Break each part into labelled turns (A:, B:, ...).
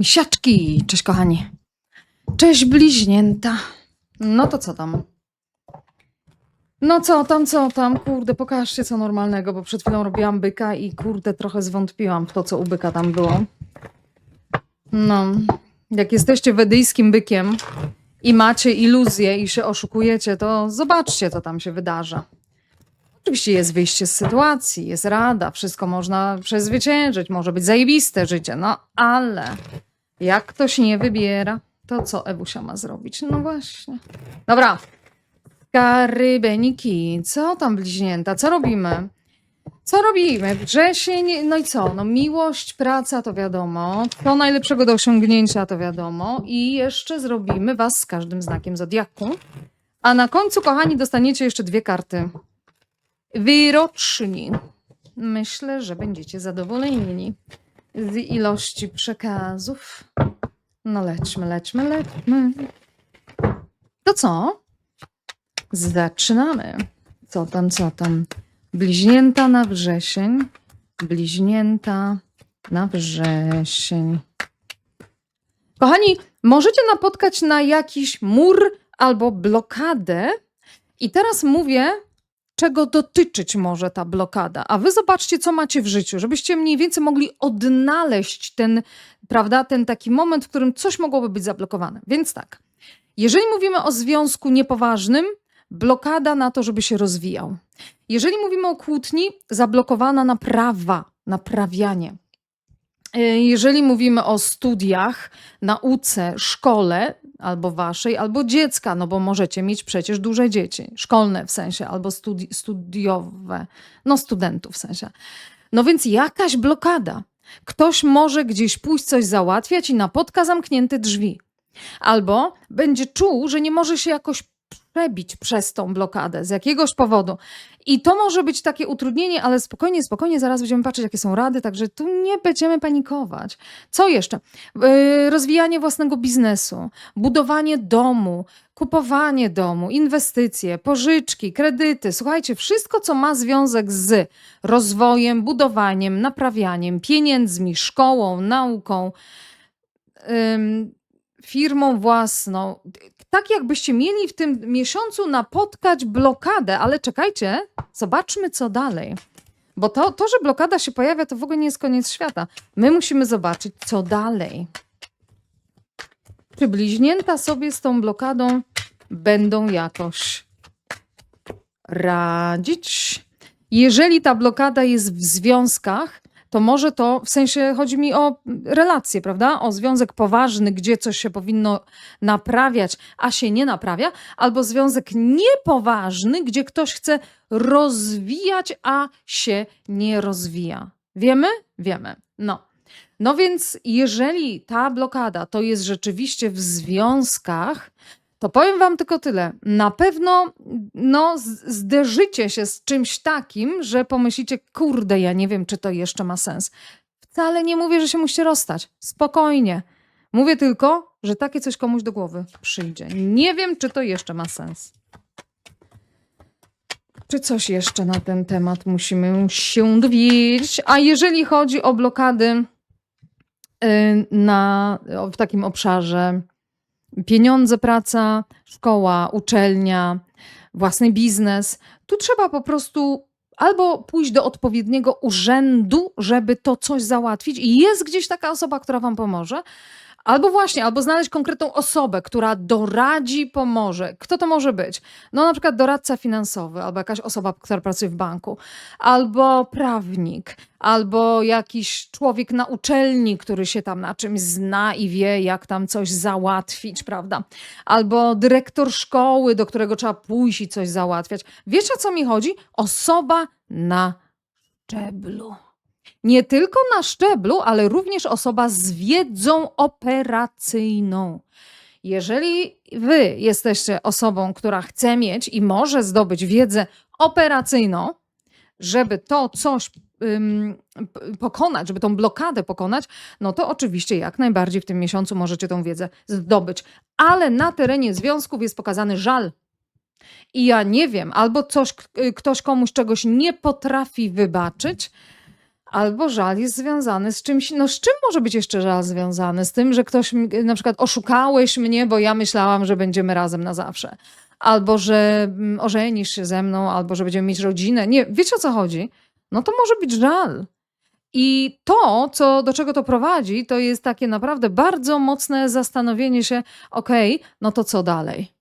A: Misiaczki! Cześć kochani. Cześć bliźnięta. No to co tam? No co tam, co tam? Kurde, pokażcie co normalnego, bo przed chwilą robiłam byka i kurde trochę zwątpiłam w to, co u byka tam było. No, jak jesteście wedyjskim bykiem i macie iluzję i się oszukujecie, to zobaczcie, co tam się wydarza. Oczywiście jest wyjście z sytuacji, jest rada, wszystko można przezwyciężyć, może być zajebiste życie, no ale jak ktoś nie wybiera, to co Ewusia ma zrobić? No właśnie. Dobra. Karybeniki, co tam bliźnięta, co robimy? Co robimy? Wrzesień, no i co? No miłość, praca to wiadomo, to najlepszego do osiągnięcia to wiadomo i jeszcze zrobimy was z każdym znakiem zodiaku. A na końcu, kochani, dostaniecie jeszcze dwie karty wyroczni. Myślę, że będziecie zadowoleni z ilości przekazów. No lećmy, lećmy, lećmy. To co? Zaczynamy. Co tam, co tam? Bliźnięta na wrzesień. Bliźnięta na wrzesień. Kochani, możecie napotkać na jakiś mur albo blokadę. I teraz mówię, czego dotyczyć może ta blokada. A wy zobaczcie, co macie w życiu, żebyście mniej więcej mogli odnaleźć ten, prawda, ten taki moment, w którym coś mogłoby być zablokowane. Więc tak, jeżeli mówimy o związku niepoważnym, blokada na to, żeby się rozwijał. Jeżeli mówimy o kłótni, zablokowana naprawa, naprawianie. E, Jeżeli mówimy o studiach, nauce, szkole, albo waszej, albo dziecka, no bo możecie mieć przecież duże dzieci, szkolne w sensie, albo studi- studiowe, no studentów w sensie. No więc jakaś blokada. Ktoś może gdzieś pójść coś załatwiać i napotka zamknięte drzwi. Albo będzie czuł, że nie może się jakoś przebić przez tą blokadę z jakiegoś powodu. I to może być takie utrudnienie, ale spokojnie, spokojnie, zaraz będziemy patrzeć, jakie są rady, także tu nie będziemy panikować. Co jeszcze? Yy, rozwijanie własnego biznesu, budowanie domu, kupowanie domu, inwestycje, pożyczki, kredyty. Słuchajcie, wszystko, co ma związek z rozwojem, budowaniem, naprawianiem, pieniędzmi, szkołą, nauką, firmą własną. Tak jakbyście mieli w tym miesiącu napotkać blokadę, ale czekajcie, zobaczmy co dalej. Bo to, to, że blokada się pojawia, to w ogóle nie jest koniec świata. My musimy zobaczyć, co dalej. Czy bliźnięta sobie z tą blokadą będą jakoś radzić? Jeżeli ta blokada jest w związkach, to może to, w sensie chodzi mi o relacje, prawda? O związek poważny, gdzie coś się powinno naprawiać, a się nie naprawia, albo związek niepoważny, gdzie ktoś chce rozwijać, a się nie rozwija. Wiemy? Wiemy. No. No więc, jeżeli ta blokada to jest rzeczywiście w związkach, to powiem Wam tylko tyle. Na pewno no, zderzycie się z czymś takim, że pomyślicie, kurde, ja nie wiem, czy to jeszcze ma sens. Wcale nie mówię, że się musicie rozstać. Spokojnie. Mówię tylko, że takie coś komuś do głowy przyjdzie. Nie wiem, czy to jeszcze ma sens. Czy coś jeszcze na ten temat musimy się dowiedzieć? A jeżeli chodzi o blokady y, na, w takim obszarze pieniądze, praca, szkoła, uczelnia, własny biznes, tu trzeba po prostu albo pójść do odpowiedniego urzędu, żeby to coś załatwić i jest gdzieś taka osoba, która wam pomoże. Albo właśnie, albo znaleźć konkretną osobę, która doradzi, pomoże. Kto to może być? No na przykład doradca finansowy, albo jakaś osoba, która pracuje w banku, albo prawnik, albo jakiś człowiek na uczelni, który się tam na czymś zna i wie, jak tam coś załatwić, prawda? Albo dyrektor szkoły, do którego trzeba pójść i coś załatwiać. Wiecie o co mi chodzi? Osoba na szczeblu. Nie tylko na szczeblu, ale również osoba z wiedzą operacyjną. Jeżeli wy jesteście osobą, która chce mieć i może zdobyć wiedzę operacyjną, żeby to coś pokonać, żeby tą blokadę pokonać, no to oczywiście jak najbardziej w tym miesiącu możecie tą wiedzę zdobyć. Ale na terenie związków jest pokazany żal. I ja nie wiem, albo coś, ktoś komuś czegoś nie potrafi wybaczyć, Albo żal jest związany z czymś, no z czym może być jeszcze żal związany? Z tym, że ktoś, na przykład oszukałeś mnie, bo ja myślałam, że będziemy razem na zawsze. Albo że mm, ożenisz się ze mną, albo że będziemy mieć rodzinę. Nie, wiecie o co chodzi? No to może być żal. I to, co, do czego to prowadzi, to jest takie naprawdę bardzo mocne zastanowienie się, okej, no to co dalej?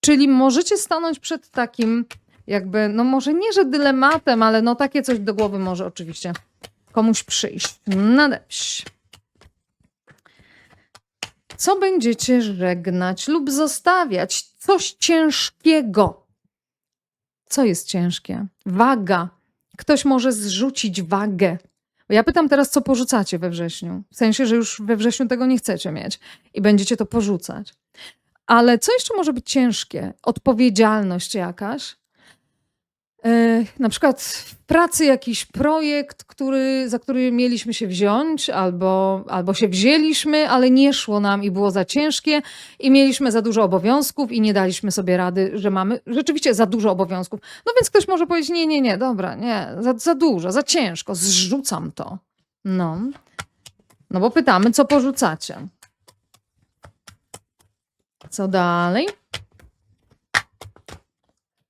A: Czyli możecie stanąć przed takim, jakby, no może nie, że dylematem, ale no takie coś do głowy może oczywiście komuś przyjść. No. Co będziecie żegnać lub zostawiać? Coś ciężkiego. Co jest ciężkie? Waga. Ktoś może zrzucić wagę. Ja pytam teraz, co porzucacie we wrześniu? W sensie, że już we wrześniu tego nie chcecie mieć i będziecie to porzucać. Ale co jeszcze może być ciężkie? Odpowiedzialność jakaś. E, Na przykład w pracy jakiś projekt, który, za który mieliśmy się wziąć, albo, albo się wzięliśmy, ale nie szło nam i było za ciężkie, i mieliśmy za dużo obowiązków, i nie daliśmy sobie rady, że mamy rzeczywiście za dużo obowiązków. No więc ktoś może powiedzieć: Nie, nie, nie, dobra, nie, za, za dużo, za ciężko, zrzucam to. No. No bo pytamy, co porzucacie. Co dalej?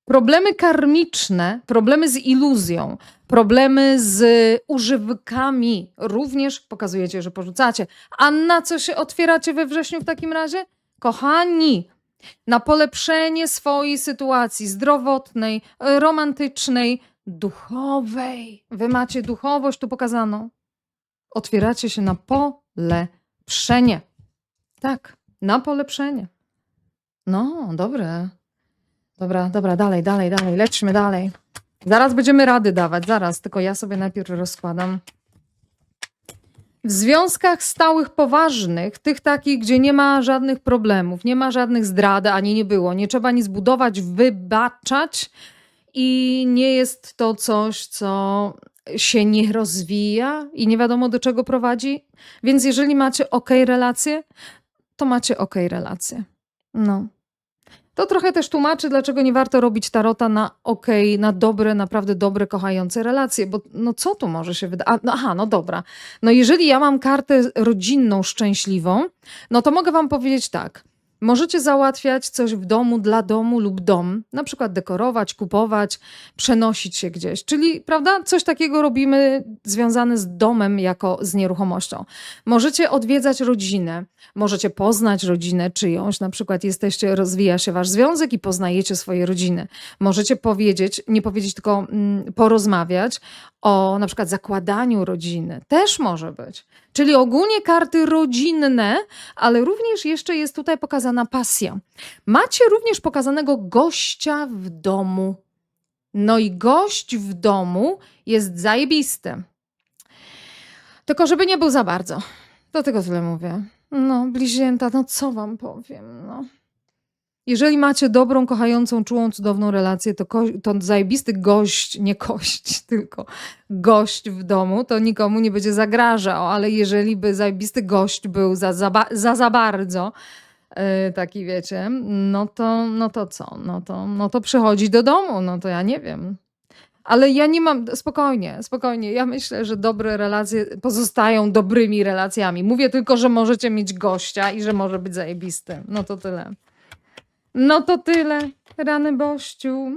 A: Problemy karmiczne, problemy z iluzją, problemy z używkami również pokazujecie, że porzucacie. A na co się otwieracie we wrześniu w takim razie? Kochani, na polepszenie swojej sytuacji zdrowotnej, romantycznej, duchowej. Wy macie duchowość tu pokazaną. Otwieracie się na polepszenie. Tak, na polepszenie. No, dobre. Dobra, dobra, dalej, dalej, dalej, lećmy dalej. Zaraz będziemy rady dawać, zaraz, tylko ja sobie najpierw rozkładam. W związkach stałych, poważnych, tych takich, gdzie nie ma żadnych problemów, nie ma żadnych zdrad, ani nie było, nie trzeba nic budować, wybaczać i nie jest to coś, co się nie rozwija i nie wiadomo do czego prowadzi. Więc jeżeli macie ok relacje, to macie ok relacje. No. To trochę też tłumaczy, dlaczego nie warto robić tarota na okej, na dobre, naprawdę dobre, kochające relacje, bo no co tu może się wydać? No, aha, no dobra. No jeżeli ja mam kartę rodzinną szczęśliwą, no to mogę wam powiedzieć tak. Możecie załatwiać coś w domu dla domu lub dom, na przykład dekorować, kupować, przenosić się gdzieś. Czyli, prawda, coś takiego robimy związane z domem jako z nieruchomością. Możecie odwiedzać rodzinę, możecie poznać rodzinę czyjąś, na przykład jesteście, rozwija się wasz związek i poznajecie swoje rodziny. Możecie powiedzieć, nie powiedzieć, tylko mm, porozmawiać o na przykład zakładaniu rodziny. Też może być. Czyli ogólnie karty rodzinne, ale również jeszcze jest tutaj pokazana pasja. Macie również pokazanego gościa w domu. No i gość w domu jest zajebisty. Tylko żeby nie był za bardzo. Do tego tyle mówię. No, bliźnięta, no co wam powiem, no. Jeżeli macie dobrą, kochającą, czułą, cudowną relację, to, ko- to zajebisty gość, nie kość, tylko gość w domu, to nikomu nie będzie zagrażał, ale jeżeli by zajebisty gość był za za, ba- za, za bardzo, yy, taki wiecie, no to, no to co? No to, no to przychodzi do domu, no to ja nie wiem. Ale ja nie mam, spokojnie, spokojnie. Ja myślę, że dobre relacje pozostają dobrymi relacjami. Mówię tylko, że możecie mieć gościa i że może być zajebisty. No to tyle. No to tyle, rany bościu.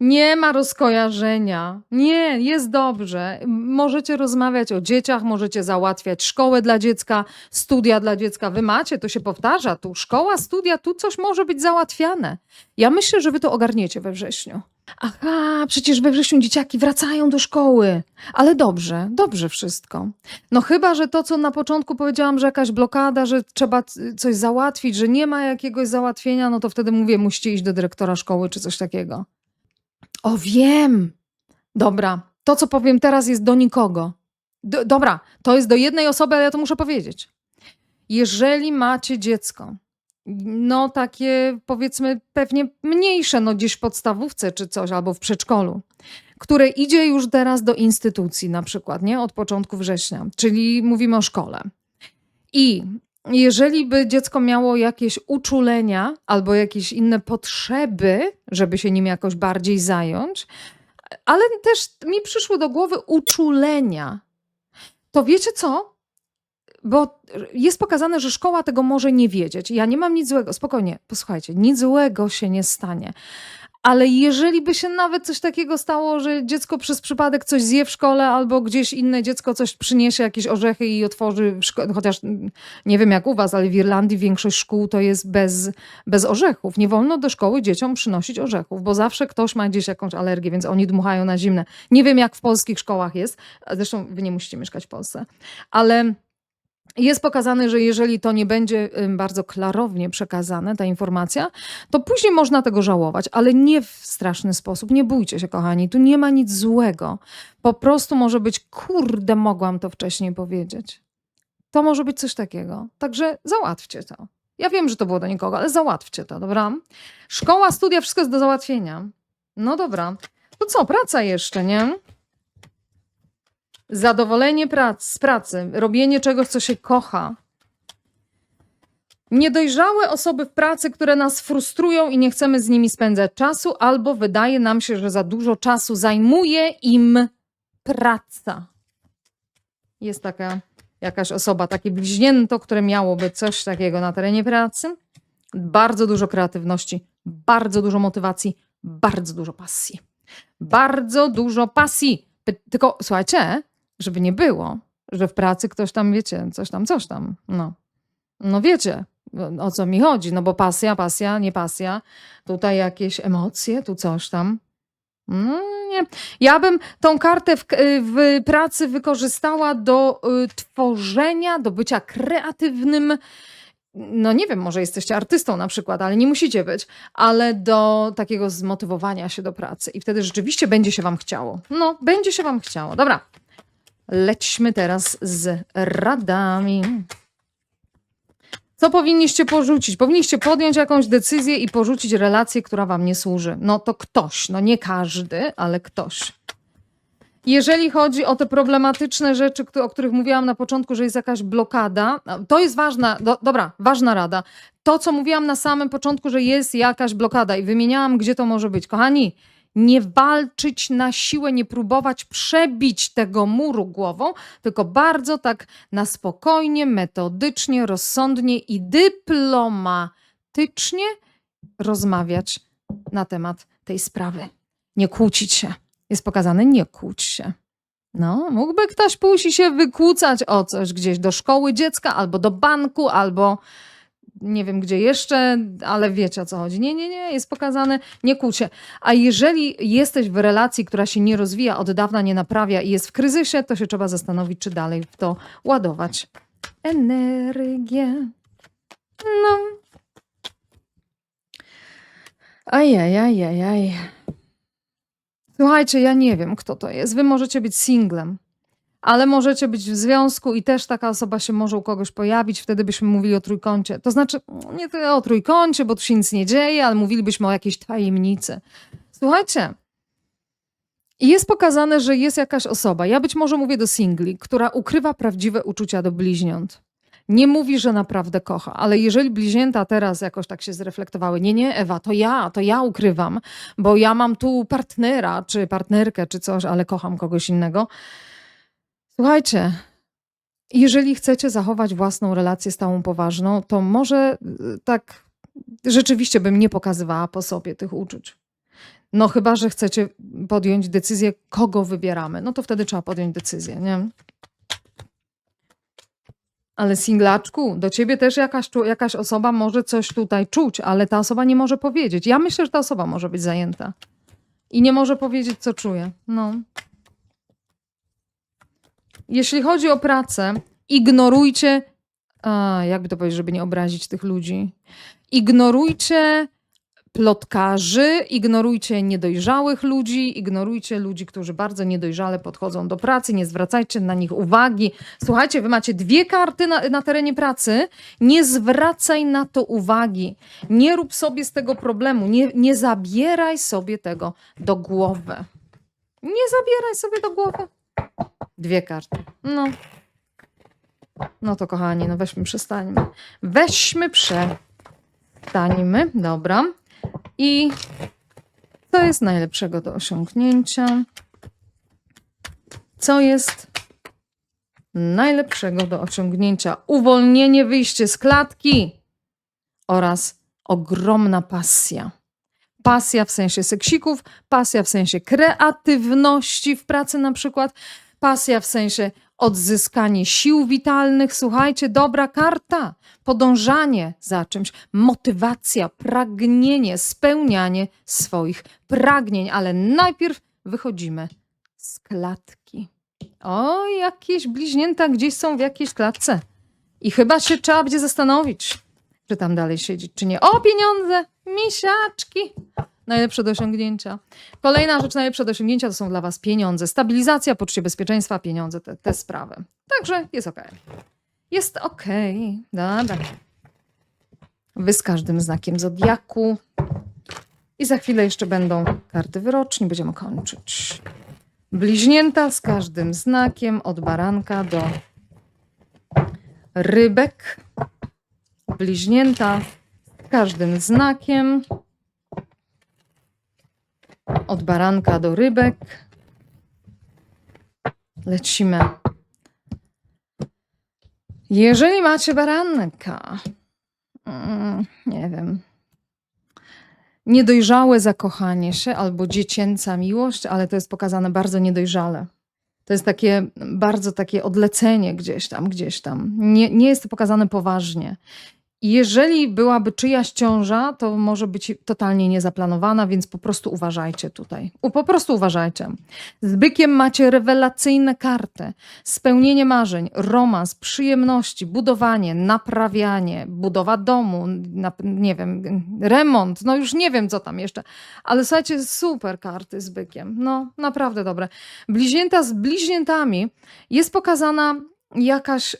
A: Nie ma rozkojarzenia. Nie, jest dobrze. Możecie rozmawiać o dzieciach, możecie załatwiać szkołę dla dziecka, studia dla dziecka. Wy macie, to się powtarza. Tu szkoła, studia, tu coś może być załatwiane. Ja myślę, że wy to ogarniecie we wrześniu. Aha, przecież we wrześniu dzieciaki wracają do szkoły. Ale dobrze, dobrze wszystko. No chyba, że to, co na początku powiedziałam, że jakaś blokada, że trzeba coś załatwić, że nie ma jakiegoś załatwienia, no to wtedy mówię, musicie iść do dyrektora szkoły czy coś takiego. O, wiem. Dobra, to, co powiem teraz, jest do nikogo. Dobra, to jest do jednej osoby, ale ja to muszę powiedzieć. Jeżeli macie dziecko, no takie powiedzmy pewnie mniejsze, no gdzieś w podstawówce czy coś, albo w przedszkolu, które idzie już teraz do instytucji na przykład, nie? Od początku września, czyli mówimy o szkole. I jeżeli by dziecko miało jakieś uczulenia albo jakieś inne potrzeby, żeby się nim jakoś bardziej zająć, ale też mi przyszły do głowy uczulenia. To wiecie co? Bo jest pokazane, że szkoła tego może nie wiedzieć. Ja nie mam nic złego, spokojnie, posłuchajcie, nic złego się nie stanie. Ale jeżeli by się nawet coś takiego stało, że dziecko przez przypadek coś zje w szkole, albo gdzieś inne dziecko coś przyniesie, jakieś orzechy i otworzy chociaż mm, nie wiem jak u was, ale w Irlandii większość szkół to jest bez, bez orzechów. Nie wolno do szkoły dzieciom przynosić orzechów, bo zawsze ktoś ma gdzieś jakąś alergię, więc oni dmuchają na zimne. Nie wiem jak w polskich szkołach jest, zresztą wy nie musicie mieszkać w Polsce, ale jest pokazane, że jeżeli to nie będzie bardzo klarownie przekazane, ta informacja, to później można tego żałować, ale nie w straszny sposób. Nie bójcie się, kochani, tu nie ma nic złego. Po prostu może być, kurde, mogłam to wcześniej powiedzieć. To może być coś takiego. Także załatwcie to. Ja wiem, że to było do nikogo, ale załatwcie to, dobra? Szkoła, studia, wszystko jest do załatwienia. No dobra. To co, praca jeszcze, nie? Zadowolenie prac, z pracy, robienie czegoś, co się kocha. Niedojrzałe osoby w pracy, które nas frustrują i nie chcemy z nimi spędzać czasu, albo wydaje nam się, że za dużo czasu zajmuje im praca. Jest taka jakaś osoba, takie bliźnięto, które miałoby coś takiego na terenie pracy. Bardzo dużo kreatywności, bardzo dużo motywacji, bardzo dużo pasji. Bardzo dużo pasji. Tylko słuchajcie, żeby nie było, że w pracy ktoś tam, wiecie, coś tam, coś tam. No, no wiecie, o co mi chodzi. No bo pasja, pasja, nie pasja. Tutaj jakieś emocje, tu coś tam. No nie. Ja bym tą kartę w, w pracy wykorzystała do y, tworzenia, do bycia kreatywnym. No nie wiem, może jesteście artystą na przykład, ale nie musicie być, ale do takiego zmotywowania się do pracy. I wtedy rzeczywiście będzie się wam chciało. No, będzie się wam chciało. Dobra. Lećmy teraz z radami. Co powinniście porzucić? Powinniście podjąć jakąś decyzję i porzucić relację, która wam nie służy. No to ktoś, no nie każdy, ale ktoś. Jeżeli chodzi o te problematyczne rzeczy, o których mówiłam na początku, że jest jakaś blokada, no, to jest ważna, do, dobra, ważna rada. To, co mówiłam na samym początku, że jest jakaś blokada i wymieniałam, gdzie to może być. Kochani, nie walczyć na siłę, nie próbować przebić tego muru głową, tylko bardzo tak na spokojnie, metodycznie, rozsądnie i dyplomatycznie rozmawiać na temat tej sprawy. Nie kłócić się. Jest pokazane, nie kłóć się. No, mógłby ktoś pójść i się wykłócać o coś gdzieś do szkoły dziecka, albo do banku, albo nie wiem gdzie jeszcze, ale wiecie o co chodzi. Nie, nie, nie, jest pokazane, nie kłóć się. A jeżeli jesteś w relacji, która się nie rozwija, od dawna nie naprawia i jest w kryzysie, to się trzeba zastanowić, czy dalej w to ładować energię. No. Ajajajajaj. Słuchajcie, ja nie wiem, kto to jest. Wy możecie być singlem, ale możecie być w związku i też taka osoba się może u kogoś pojawić. Wtedy byśmy mówili o trójkącie. To znaczy, nie tyle o trójkącie, bo tu się nic nie dzieje, ale mówilibyśmy o jakiejś tajemnicy. Słuchajcie, jest pokazane, że jest jakaś osoba, ja być może mówię do singli, która ukrywa prawdziwe uczucia do bliźniąt. Nie mówi, że naprawdę kocha, ale jeżeli bliźnięta teraz jakoś tak się zreflektowały, nie, nie, Ewa, to ja, to ja ukrywam, bo ja mam tu partnera, czy partnerkę, czy coś, ale kocham kogoś innego. Słuchajcie, jeżeli chcecie zachować własną relację stałą, poważną, to może y, tak rzeczywiście bym nie pokazywała po sobie tych uczuć. No chyba, że chcecie podjąć decyzję, kogo wybieramy. No to wtedy trzeba podjąć decyzję, nie? Ale singlaczku, do ciebie też jakaś, jakaś osoba może coś tutaj czuć, ale ta osoba nie może powiedzieć. Ja myślę, że ta osoba może być zajęta. I nie może powiedzieć, co czuje. No. Jeśli chodzi o pracę, ignorujcie. A, jakby to powiedzieć, żeby nie obrazić tych ludzi. Ignorujcie plotkarzy, ignorujcie niedojrzałych ludzi, ignorujcie ludzi, którzy bardzo niedojrzale podchodzą do pracy, nie zwracajcie na nich uwagi. Słuchajcie, wy macie dwie karty na, na terenie pracy, nie zwracaj na to uwagi. Nie rób sobie z tego problemu, nie, nie zabieraj sobie tego do głowy. Nie zabieraj sobie do głowy. Dwie karty. No. No to kochani, no weźmy, przestańmy. Weźmy, przestańmy. Dobra. I Co jest najlepszego do osiągnięcia? Co jest najlepszego do osiągnięcia? Uwolnienie, wyjście z klatki oraz ogromna pasja. Pasja w sensie seksików, pasja w sensie kreatywności w pracy na przykład, pasja w sensie odzyskanie sił witalnych. Słuchajcie, dobra karta. Podążanie za czymś, motywacja, pragnienie, spełnianie swoich pragnień, ale najpierw wychodzimy z klatki. O, jakieś bliźnięta gdzieś są w jakiejś klatce. I chyba się trzeba będzie zastanowić, czy tam dalej siedzieć, czy nie. O, pieniądze! Misiaczki! Najlepsze do osiągnięcia. Kolejna rzecz, najlepsze do osiągnięcia to są dla Was pieniądze. Stabilizacja, poczucie bezpieczeństwa, pieniądze, te, te sprawy. Także jest ok. Jest ok. Dobra. Wy z każdym znakiem zodiaku. I za chwilę jeszcze będą karty wyroczni. Będziemy kończyć. Bliźnięta z każdym znakiem od baranka do rybek. Bliźnięta z każdym znakiem od baranka do rybek. Lecimy. Jeżeli macie baranka, mm, nie wiem, niedojrzałe zakochanie się albo dziecięca miłość, ale to jest pokazane bardzo niedojrzale. To jest takie bardzo takie odlecenie gdzieś tam, gdzieś tam. Nie, nie jest to pokazane poważnie. Jeżeli byłaby czyjaś ciąża, to może być totalnie niezaplanowana, więc po prostu uważajcie tutaj. Po prostu uważajcie. Z bykiem macie rewelacyjne karty. Spełnienie marzeń, romans, przyjemności, budowanie, naprawianie, budowa domu, nie wiem, remont, no już nie wiem co tam jeszcze. Ale słuchajcie, super karty z bykiem. No, naprawdę dobre. Bliźnięta z bliźniętami jest pokazana jakaś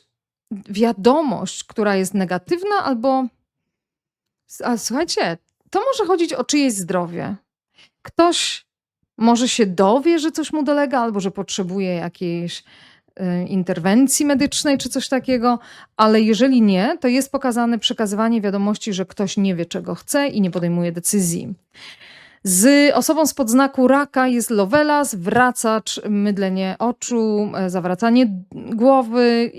A: wiadomość, która jest negatywna, albo. A słuchajcie, to może chodzić o czyjeś zdrowie. Ktoś może się dowie, że coś mu dolega, albo że potrzebuje jakiejś y, interwencji medycznej czy coś takiego, ale jeżeli nie, to jest pokazane przekazywanie wiadomości, że ktoś nie wie, czego chce i nie podejmuje decyzji. Z osobą z podznaku raka jest lovelas, wracacz, mydlenie oczu, e, zawracanie głowy.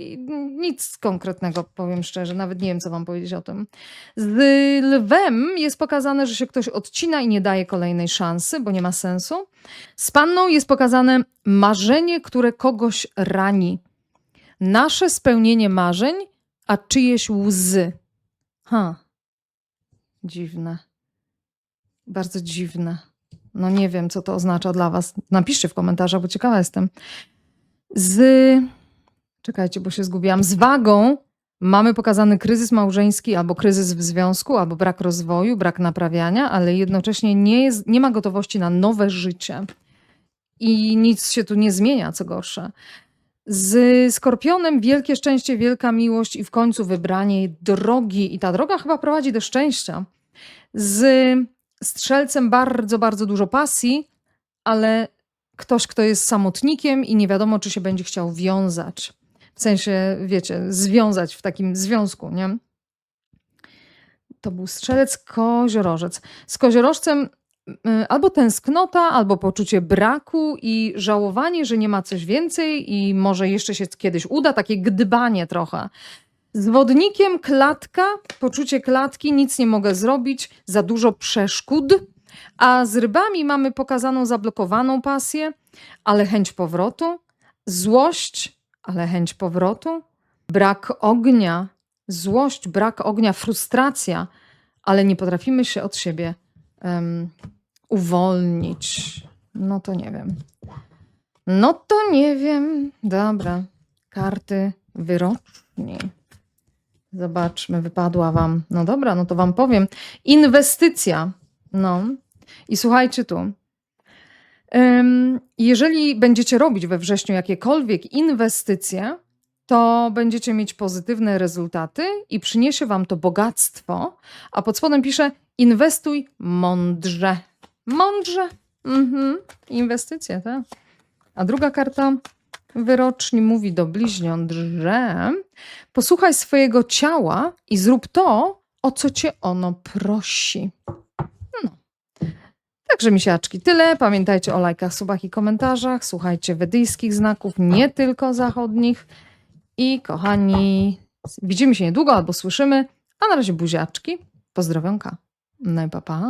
A: Nic konkretnego, powiem szczerze, nawet nie wiem, co wam powiedzieć o tym. Z lwem jest pokazane, że się ktoś odcina i nie daje kolejnej szansy, bo nie ma sensu. Z panną jest pokazane marzenie, które kogoś rani. Nasze spełnienie marzeń, a czyjeś łzy. Ha. Dziwne. Bardzo dziwne. No nie wiem, co to oznacza dla was. Napiszcie w komentarzach, bo ciekawa jestem. Z... Czekajcie, bo się zgubiłam. Z wagą mamy pokazany kryzys małżeński, albo kryzys w związku, albo brak rozwoju, brak naprawiania, ale jednocześnie nie, jest, nie ma gotowości na nowe życie. I nic się tu nie zmienia, co gorsze. Z skorpionem wielkie szczęście, wielka miłość i w końcu wybranie drogi. I ta droga chyba prowadzi do szczęścia. Z strzelcem bardzo, bardzo dużo pasji, ale ktoś, kto jest samotnikiem i nie wiadomo, czy się będzie chciał wiązać. W sensie, wiecie, związać w takim związku, nie? To był strzelec koziorożec. Z koziorożcem y, albo tęsknota, albo poczucie braku i żałowanie, że nie ma coś więcej i może jeszcze się kiedyś uda, takie gdybanie trochę. Z wodnikiem klatka, poczucie klatki, nic nie mogę zrobić, za dużo przeszkód. A z rybami mamy pokazaną zablokowaną pasję, ale chęć powrotu, złość, ale chęć powrotu, brak ognia, złość, brak ognia, frustracja, ale nie potrafimy się od siebie em, uwolnić. No to nie wiem. No to nie wiem. Dobra. Karty wyroczni. Zobaczmy, wypadła wam. No dobra, no to wam powiem. Inwestycja. No. I słuchajcie tu. Jeżeli będziecie robić we wrześniu jakiekolwiek inwestycje, to będziecie mieć pozytywne rezultaty i przyniesie wam to bogactwo. A pod spodem pisze: inwestuj mądrze. Mądrze. Mhm. Inwestycje, tak. A druga karta wyroczni mówi do bliźniąt, że posłuchaj swojego ciała i zrób to, o co cię ono prosi. No. Także misiaczki, tyle. Pamiętajcie o lajkach, subach i komentarzach. Słuchajcie wedyjskich znaków, nie tylko zachodnich. I kochani, widzimy się niedługo albo słyszymy. A na razie buziaczki. Pozdrowionka. No i pa, pa.